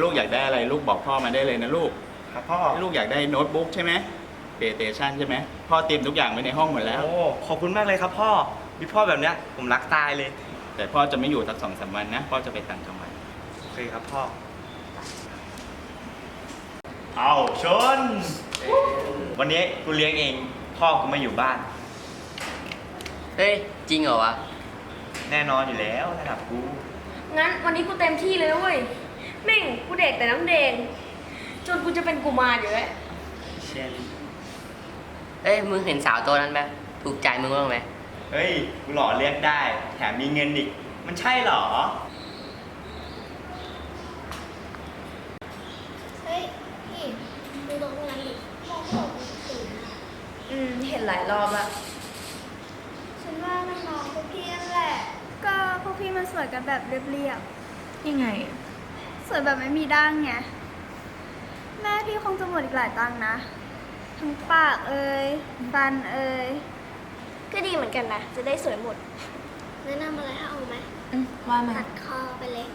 ลูกอยากได้อะไรลูกบอกพ่อมาได้เลยนะลูก ครับพ่อ ลูกอยากได้โน้ตบุ๊กใช่ไหมเ a y เ t ชันใช่ไหมพ่อเตรียมทุกอย่างไว้ในห้องหมดแล้ว โอ้ ขอบคุณมากเลยครับพ่อมีพ่อแบบเนี้ยผมรักตายเลย แต่พ่อจะไม่อยู่สักสองสามวันนะ พ่อจะไปต่างจังหวัดโอเคครับพ่อ เอาชน วันนี้กูเลี้ยงเอง พ่อกูไม่อยู่บ้าน เฮ้ย จริงเหรอวะ แน่นอนอยู่แล้วระดับกู งั้นวันนี้กูเต็มที่เลยนะเว้ย แม่งกูเด็กแต่น้ำแดง จนกูจะเป็นกุมารอยู่แล้วเช่นเอ้ยมึงเห็นสาวตัวนั้นไหมถูกใจมึงบ้างไหมเฮ้ยกูหล่อเรียกได้ แถมมีเงินอีก มันใช่เหรอ เฮ้ยพี่ดูตรงนั้นดิมองออกมันสูงอะอืม เห็นหลายรอบละฉันว่ามันมองพวกพี่นั่นแหละ ก็พวกพี่มันสวยกันแบบเรียบยังไงๆ สวยแบบไม่มีดั้งไง แม่พี่คงจะหมดอีกหลายตังค์นะ ทั้งปากเอ่ยฟันเอ่ยก็ดีเหมือนกันนะ จะได้สวยหมด แนะนำอะไรให้เอาไหมอืมว่ามาตัดคอไปเลย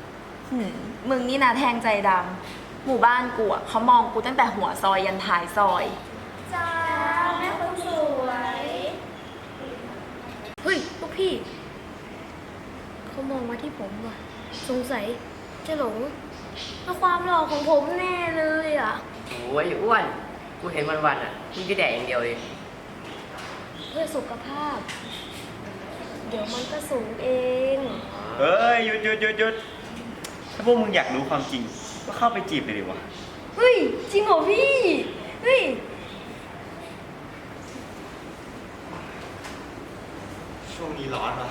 หืมมึงนี่นะแทงใจดำหมู่บ้านกูอะเขามองกูตั้งแต่หัวซอยยันท้ายซอย จ้าแม่คนสวยเฮ้ยพวกพี่ เขามองมาที่ผมว่ะ สงสัยจะหลง แล้วความหล่อของผมแน่เลยอะ โอ้ยอ้วน กูเห็นวันๆอะมึงก็แดกอย่างเดียวเลยเพื่อสุขภาพ เดี๋ยวมันก็สูงเองเฮ้ยหยุดหยุดหยุดหยุดถ้าพวกมึงอยากรู้ความจริง ก็เข้าไปจีบเลยดิวะเฮ้ย จริงเหรอพี่ เฮ้ย ช่วงนี้ร้อนวะ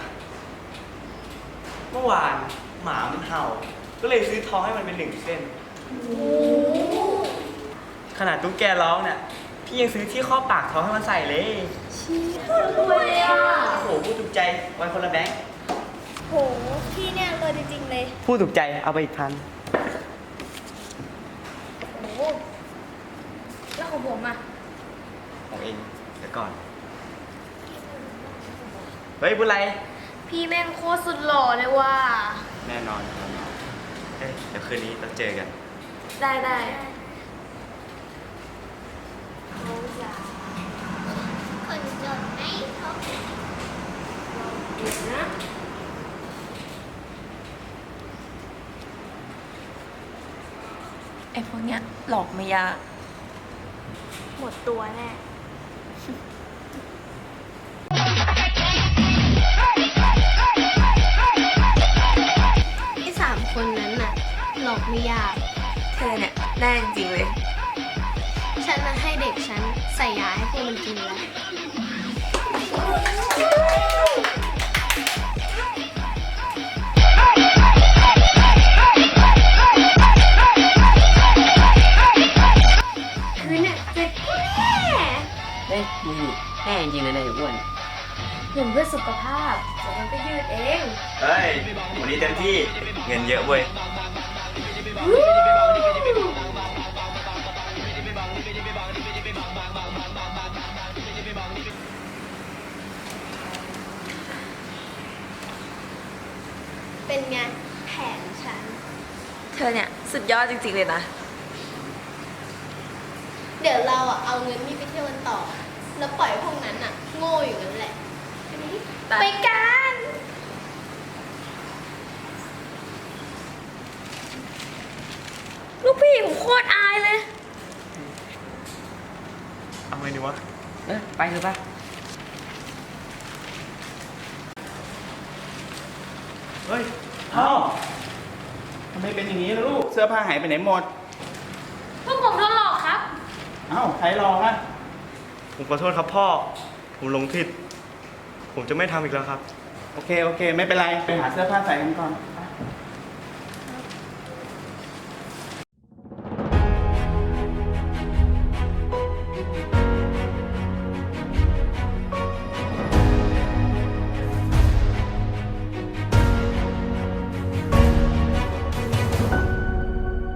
เมื่อวานหมามันเห่า ก็เลยซื้อทองให้มันเป็นหนึ่งเส้น ขนาดตุ๊กแกร้องเนี่ยพี่ยังซื้อที่ข้อปากทองให้มันใส่เลยรวยอะ โอ้โหพูดถูกใจไว้คนละแบงค์โห พี่เนี่ยรวยจริงๆเลย พูดถูกใจเอาไปอีกพันโอ้โห แล้วของผมอะ ของเองเดี๋ยวก่อน เฮ้ยบุญไรพี่แม่งโคตรสุดหล่อเลยว่ะ แน่นอน แน่นอนเฮ้ยเดี๋ยวคืนนี้เราเจอกัน ได้ได้คนจนไม่พบเดี๋ยวนะไอ้พวกเนี้ยหลอกไม่ยากหมดตัวแน่ แน่จริงๆเลย ฉันน่ะให้เด็กฉันใส่ยาให้พวกมันกินแล้ว คือเนี่ยเจ็บแน่เฮ้ยมึงนี่แน่จริงๆเลยนะไอ้อ้วนเห็นเพื่อสุขภาพเดี๋ยวมันก็ยืดเอง เฮ้ยวันนี้เต็มที่ เงินเยอะเว้ย เป็นไงแผนฉัน เธอเนี่ยสุดยอดจริงๆเลยนะ เดี๋ยวเราอะเอาเงินนี่ไปเที่ยวกันต่อ แล้วปล่อยพวกนั้นอะโง่อยู่นั่นแหละไปดิไป ไปกัน ลูกพี่ผมโคตรอายเลย เอาไงดีวะ เออไปเถอะปะเฮ้ย พ่อทำไมเป็นอย่างนี้ล่ะลูก เสื้อผ้าหายไปไหนหมด พวกผมโดนหลอกครับ เอ้าใครรอฮะผมขอโทษครับพ่อ ผมหลงผิด ผมจะไม่ทำอีกแล้วครับ โอเค โอเค ไม่เป็นไร ไปหาเสื้อผ้าใส่กันก่อน